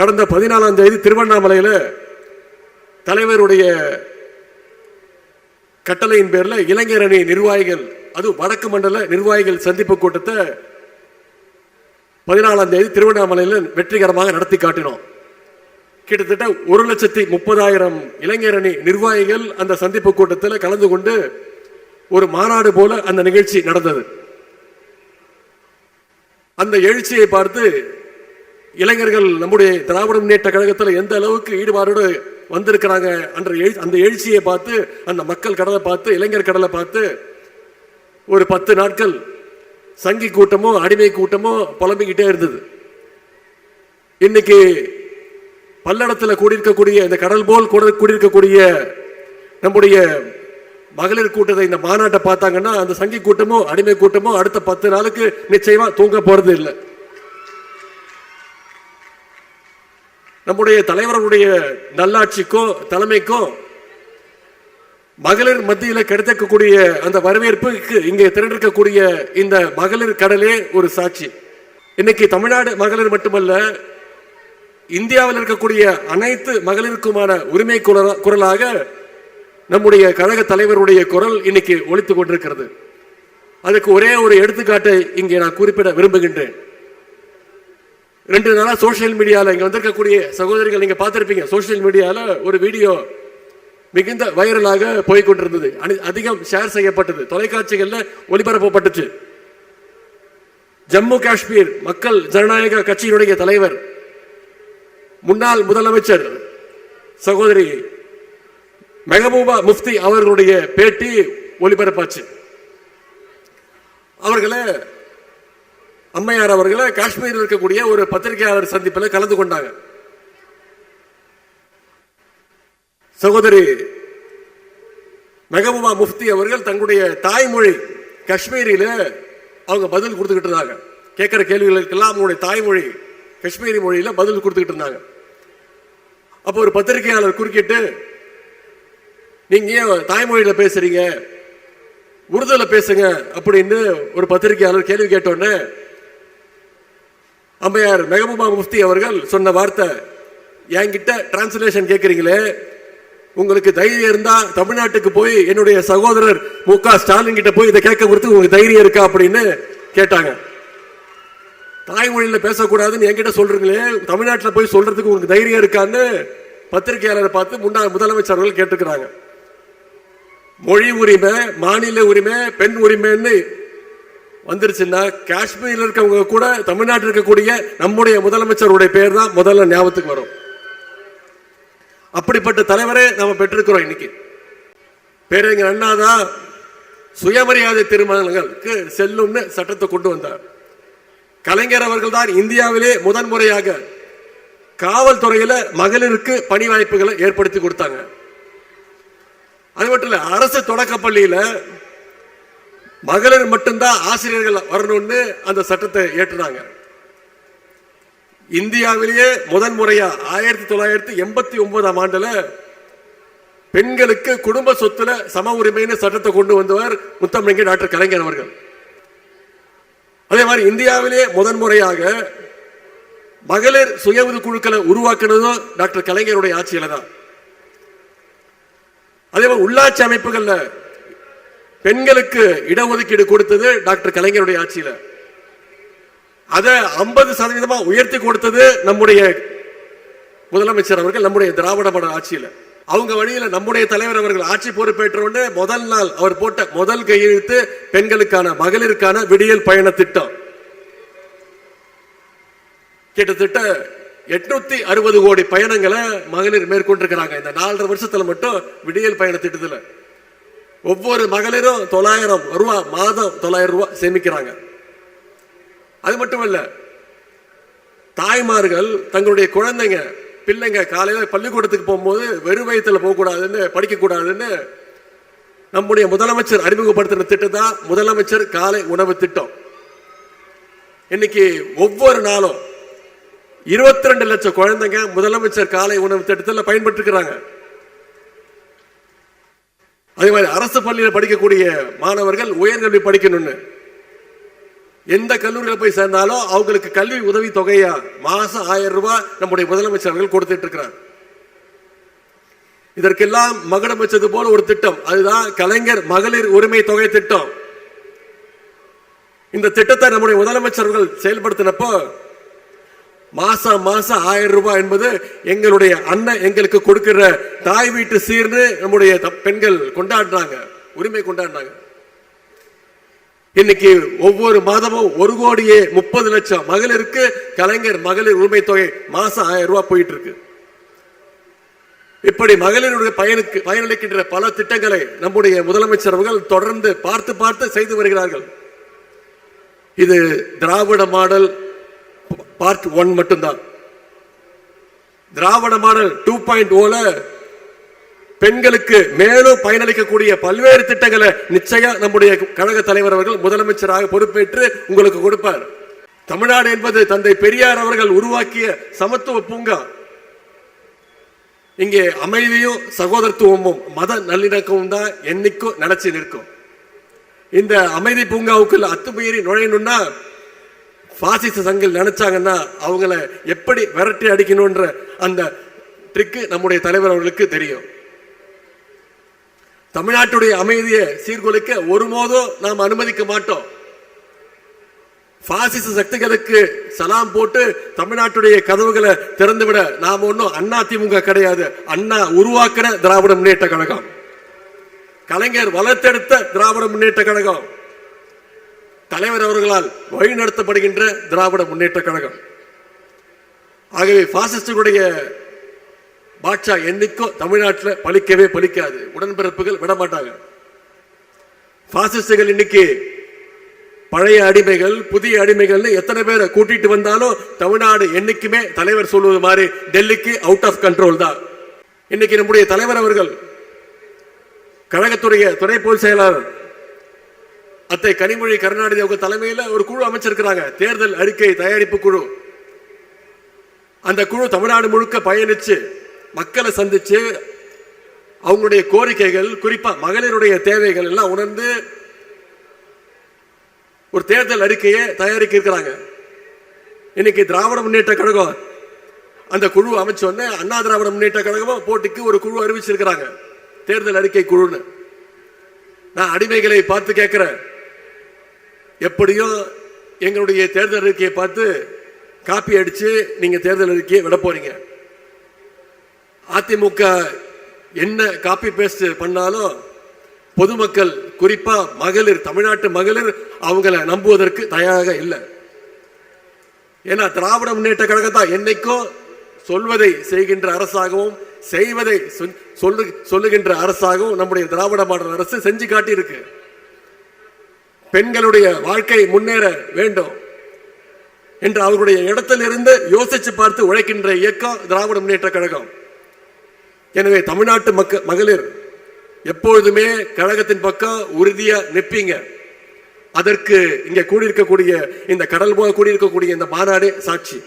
கடந்த பதினாலாம் தேதி திருவண்ணாமலையில் தலைவருடைய கட்டளையின் பேரில் இளைஞர் அணி நிர்வாகிகள் அது வடக்கு மண்டல நிர்வாகிகள் சந்திப்பு கூட்டத்தை பதினாலாம் தேதி திருவண்ணாமலையில் வெற்றிகரமாக நடத்தி காட்டினோம். கிட்டத்தட்ட ஒரு லட்சத்தி முப்பதாயிரம் இளைஞர் அணி நிர்வாகிகள் அந்த சந்திப்பு கூட்டத்தில் கலந்து கொண்டு ஒரு மாநாடு போல அந்த நிகழ்ச்சி நடந்தது. அந்த எழுச்சியை பார்த்து இளைஞர்கள் நம்முடைய திராவிட முன்னேற்ற கழகத்தில் எந்த அளவுக்கு ஈடுபாடோடு வந்திருக்கிறாங்க அன்ற எழு- அந்த எழுச்சியை பார்த்து அந்த மக்கள் கடலை பார்த்து இளைஞர் கடலை பார்த்து ஒரு பத்து நாட்கள் சங்கி கூட்டமோ அடிமை கூட்டமோ புலம்பிக்கிட்டே இருந்தது. இன்னைக்கு பல்லடத்தில் கூடியிருக்கக்கூடிய இந்த கடல் போல் கூட கூடியிருக்கக்கூடிய நம்முடைய மகளிர் கூட்டத்தை இந்த மாநாட்டை பார்த்தாங்கன்னா அந்த சங்கி கூட்டமோ அடிமை கூட்டமோ அடுத்த பத்து நாளுக்கு நிச்சயமா தூங்க போறது இல்லை நம்முடைய தலைவர்களுடைய நல்லாட்சிக்கும் தலைமைக்கும் மகளிர் மத்தியில் கிடைத்திருக்கக்கூடிய அந்த வரவேற்புக்கு இங்கே திரண்டிருக்கக்கூடிய இந்த மகளிர் கடலே ஒரு சாட்சி. இன்னைக்கு தமிழ்நாடு மகளிர் மட்டுமல்ல இந்தியாவில் இருக்கக்கூடிய அனைத்து மகளிருக்குமான உரிமை குரலாக நம்முடைய கழக தலைவருடைய குரல் இன்னைக்கு ஒழித்து கொண்டிருக்கிறது. அதுக்கு ஒரே ஒரு எடுத்துக்காட்டை இங்கே நான் குறிப்பிட விரும்புகின்றேன். ரெண்டு நாளா சோஷியல் மீடியால இங்க வந்திருக்கக்கூடிய சகோதரிகள் நீங்க பார்த்துருப்பீங்க. சோஷியல் மீடியாவில் ஒரு வீடியோ மிகுந்த வைரலாக போய்கொண்டிருந்தது. அதிகம் ஷேர் செய்யப்பட்டது. தொலைக்காட்சிகள்ல ஒளிபரப்பப்பட்டுச்சு. ஜம்மு காஷ்மீர் மக்கள் ஜனநாயக கட்சியினுடைய தலைவர் முன்னாள் முதலமைச்சர் சகோதரி மெஹபூபா முஃப்தி அவர்களுடைய பேட்டி ஒளிபரப்பாச்சு. அவர்களை அம்மையார் அவர்களை காஷ்மீரில் இருக்கக்கூடிய ஒரு பத்திரிகையாளர் சந்திப்பில் கலந்து கொண்டாங்க. சகோதரி மெகமுமா முஃப்தி அவர்கள் தங்களுடைய தாய்மொழி காஷ்மீரியில் அவங்க பதில் கொடுத்துக்கிட்டு இருந்தாங்க. கேட்குற கேள்விகளுக்கெல்லாம் அவங்களுடைய தாய்மொழி காஷ்மீரி மொழியில் பதில் கொடுத்துக்கிட்டு இருந்தாங்க. அப்போ ஒரு பத்திரிகையாளர் குறுக்கிட்டு நீங்கள் ஏன் தாய்மொழியில் பேசுகிறீங்க உருதுல பேசுங்க அப்படின்னு ஒரு பத்திரிகையாளர் கேள்வி கேட்டோன்னே அம்மையார் மெகபூபா முஃப்தி அவர்கள் சொன்ன வார்த்தை. என்கிட்ட டிரான்ஸ்லேஷன் கேட்குறீங்களே உங்களுக்கு தைரியம் இருந்தா தமிழ்நாட்டுக்கு போய் என்னுடைய சகோதரர் மு க ஸ்டாலின் கிட்ட போய் இதை கேட்க கொடுத்து உங்களுக்கு தைரியம் இருக்கா அப்படின்னு கேட்டாங்க. தாய்மொழியில் பேசக்கூடாதுன்னு என்கிட்ட சொல்றீங்களே? தமிழ்நாட்டில் போய் சொல்றதுக்கு உங்களுக்கு தைரியம் இருக்கான்னு பத்திரிகையாளரை பார்த்து முன்னாள் முதலமைச்சர் கேட்டுக்கிறாங்க. மொழி உரிமை மாநில உரிமை பெண் உரிமைன்னு வந்துருச்சுன்னா காஷ்மீர்ல இருக்கவங்க கூட தமிழ்நாட்டில் இருக்கக்கூடிய நம்முடைய முதலமைச்சருடைய பேர் தான் முதல்ல ஞாபகத்துக்கு வரும். அப்படிப்பட்ட தலைவரே நம்ம பெற்றிருக்கிறோம் இன்னைக்கு. பேரறிஞர் அண்ணா தான் சுயமரியாதை திருமணங்களுக்கு செல்லும்னு சட்டத்தை கொண்டு வந்தார். கலைஞர் அவர்கள் தான் இந்தியாவிலே முதன்முறையாக காவல்துறையில மகளிருக்கு பணி வாய்ப்புகளை ஏற்படுத்தி கொடுத்தாங்க. அது மட்டும் இல்ல அரசு தொடக்கப் பள்ளியில மகளிர் மட்டும்தான் ஆசிரியர்கள் வரணும்னு அந்த சட்டத்தை ஏற்றுனாங்க. இந்தியாவிலேயே முதன் முறையா ஆயிரத்தி தொள்ளாயிரத்தி எண்பத்தி ஒன்பதாம் ஆண்டுல பெண்களுக்கு குடும்ப சொத்துல சம உரிமைன்னு சட்டத்தை கொண்டு வந்தவர் முத்தமிழங்க டாக்டர் கலைஞர் அவர்கள். அதே மாதிரி இந்தியாவிலேயே முதன் முறையாக மகளிர் சுய உதவி குழுக்களை உருவாக்குனதும் டாக்டர் கலைஞருடைய ஆட்சியில தான். அதே மாதிரி உள்ளாட்சி அமைப்புகள்ல பெண்களுக்கு இடஒதுக்கீடு கொடுத்தது டாக்டர் கலைஞருடைய ஆட்சியில. அதை ஐம்பது சதவீதமா உயர்த்தி கொடுத்தது நம்முடைய முதலமைச்சர் அவர்கள் நம்முடைய திராவிட மட ஆட்சியில. அவங்க வழியில நம்முடைய தலைவர் அவர்கள் ஆட்சி பொறுப்பேற்ற உடனே முதல் நாள் அவர் போட்ட முதல் கையெழுத்து பெண்களுக்கான மகளிருக்கான விடியல் பயண திட்டம். கிட்டத்தட்ட எட்நூத்தி அறுபது கோடி பயணங்களை மகளிர் மேற்கொண்டிருக்கிறாங்க. இந்த நாலரை வருஷத்துல மட்டும் விடியல் பயண திட்டத்துல. ஒவ்வொரு மகளிரும் தொள்ளாயிரம் ரூபா மாதம் தொள்ளாயிரம் ரூபா சேமிக்கிறாங்க. அது மட்டும் இல்ல தாய்மார்கள் தங்களுடைய குழந்தைங்க பிள்ளைங்க காலையில் பள்ளிக்கூடத்துக்கு போகும்போது வெறும் வயிற்றுல போகக்கூடாதுன்னு படிக்கக்கூடாதுன்னு நம்முடைய முதலமைச்சர் அறிமுகப்படுத்தின திட்டம் தான் முதலமைச்சர் காலை உணவு திட்டம். இன்னைக்கு ஒவ்வொரு நாளும் இருபத்தி ரெண்டு லட்சம் குழந்தைங்க முதலமைச்சர் காலை உணவு திட்டத்தில் பயன்பட்டுருக்கிறாங்க அதே மாதிரி அரசு பள்ளியில் படிக்கக்கூடிய மாணவர்கள் உயர்கல்வி படிக்கணும்னு. எந்த கல்லூரியில் போய் சேர்ந்தாலும் அவங்களுக்கு கல்வி உதவி தொகையா மாசம் ஆயிரம் ரூபாய் நம்முடைய முதலமைச்சர் அவர்கள் கொடுத்துட்டு இருக்கிறார். இதற்கெல்லாம் மகுடம் வச்சது போல ஒரு திட்டம். அதுதான் கலைஞர் மகளிர் உரிமை தொகை திட்டம். இந்த திட்டத்தை நம்முடைய முதலமைச்சர்கள் செயல்படுத்தினப்போ மாசம் மாசம் ஆயிரம் ரூபாய் என்பது எங்களுடைய அண்ணன் எங்களுக்கு கொடுக்கிற தாய் வீட்டு சீர்னு நம்முடைய பெண்கள் கொண்டாடுறாங்க உரிமை கொண்டாடுறாங்க. இன்னைக்கு ஒவ்வொரு மாதமும் ஒரு கோடியே முப்பது லட்சம் மகளிருக்கு கலைஞர் மகளிர் உரிமை தொகை மாசம் ஆயிரம் ரூபாய் போயிட்டு இருக்கு இப்படி மகளிருடைய பயனுக்கு பயனளிக்கின்ற பல திட்டங்களை நம்முடைய முதலமைச்சர் அவர்கள் தொடர்ந்து பார்த்து பார்த்து செய்து வருகிறார்கள். இது திராவிட மாடல் பார்ட் ஒன் மட்டும்தான். திராவிட மாடல் டூ பாயிண்ட் ஓல பெண்களுக்கு மேலும் பயனளிக்கக்கூடிய பல்வேறு திட்டங்களை நிச்சயம் நம்முடைய கழக தலைவர் அவர்கள் முதலமைச்சராக பொறுப்பேற்று உங்களுக்கு கொடுப்பார். தமிழ்நாடு என்பது தந்தை பெரியார் அவர்கள் உருவாக்கிய சமத்துவ பூங்கா. இங்கே அமைதியும் சகோதரத்துவமும் மத நல்லிணக்கமும் தான் என்னைக்கும் நினைச்சு நிற்கும். இந்த அமைதி பூங்காவுக்குள்ள அத்துமீறி நுழையணும்னா பாசிச சங்கில் நினைச்சாங்கன்னா அவங்கள எப்படி விரட்டி அடிக்கணும்ன்ற அந்த ட்ரிக்கு நம்முடைய தலைவர் அவர்களுக்கு தெரியும். தமிழ்நாட்டுடைய அமைதியை சீர்குலைக்க ஒரு மோதும் நாம் அனுமதிக்க மாட்டோம். பாசிச சக்திகளுக்கு சலாம் போட்டு தமிழ்நாட்டுடைய கதவுகளை திறந்துவிட நாம் ஒன்றும் அண்ணா திமுக கிடையாது. அண்ணா உருவாக்கின திராவிட முன்னேற்ற கழகம். கலைஞர் வளர்த்தெடுத்த திராவிட முன்னேற்ற கழகம். தலைவர் அவர்களால் வழிநடத்தப்படுகின்ற திராவிட முன்னேற்ற கழகம். ஆகவே பாசிஸ்டுடைய பாட்சா என்னைக்கோ தமிழ்நாட்டில் பலிக்கவே பலிக்காது உடன்பிறப்புகள் விடமாட்டாங்க. பாசிஸ்டுகள் இன்னைக்கு பழைய அடிமைகள் புதிய அடிமைகள்னு எத்தனை பேரை கூட்டிட்டு வந்தாலும் தமிழ்நாடு என்னைக்குமே தலைவர் சொல்வது மாதிரி டெல்லிக்கு அவுட் ஆஃப் கண்ட்ரோல் தான். இன்னைக்கு நம்முடைய தலைவர் அவர்கள் கழகத்துடைய துணை பொதுச் செயலாளர் அத்தை கனிமொழி கருணாநிதி அவங்க தலைமையில் ஒரு குழு அமைச்சிருக்கிறாங்க. தேர்தல் அறிக்கை தயாரிப்பு குழு. அந்த குழு தமிழ்நாடு முழுக்க பயணிச்சு மக்களை சந்திச்சு அவங்களுடைய கோரிக்கைகள் குறிப்பா மகளிருடைய தேவைகள் எல்லாம் உணர்ந்து ஒரு தேர்தல் அறிக்கையை தயாரிக்க இருக்கிறாங்க இன்னைக்கு திராவிட முன்னேற்ற கழகம் அந்த குழு அமைச்ச உடனே அண்ணா திராவிட முன்னேற்ற கழகமும் போட்டிக்கு ஒரு குழு அறிவிச்சிருக்கிறாங்க. தேர்தல் அறிக்கை குழுன்னு. நான் அடிமைகளை பார்த்து கேட்கிறேன். எப்படியோ எங்களுடைய தேர்தல் அறிக்கையை பார்த்து காப்பி அடித்து நீங்கள் தேர்தல் அறிக்கையை விட போறீங்க. அதிமுக என்ன காப்பி பேஸ்ட் பண்ணாலும் பொதுமக்கள் குறிப்பாக மகளிர் தமிழ்நாட்டு மகளிர் அவங்கள நம்புவதற்கு தயாராக இல்லை. ஏன்னா திராவிட முன்னேற்ற கழகம் தான் என்னைக்கும் சொல்வதை செய்கின்ற அரசாகவும் செய்வதை சொல்லு சொல்லுகின்ற அரசாகவும் நம்முடைய திராவிட மாடல் அரசு செஞ்சு காட்டியிருக்கு. பெண்களுடைய வாழ்க்கை முன்னேற வேண்டும் என்று அவர்களுடைய இடத்திலிருந்து யோசிச்சு பார்த்து உழைக்கின்ற இயக்கம் திராவிட முன்னேற்ற கழகம். எனவே தமிழ்நாட்டு மக்க மகளிர் எப்பொழுதுமே கழகத்தின் பக்கம் உறுதியா நிற்பீங்க அதற்கு இங்கே கூடியிருக்கக்கூடிய இந்த கடல் போல கூடியிருக்கக்கூடிய இந்த மாநாடு சாட்சி.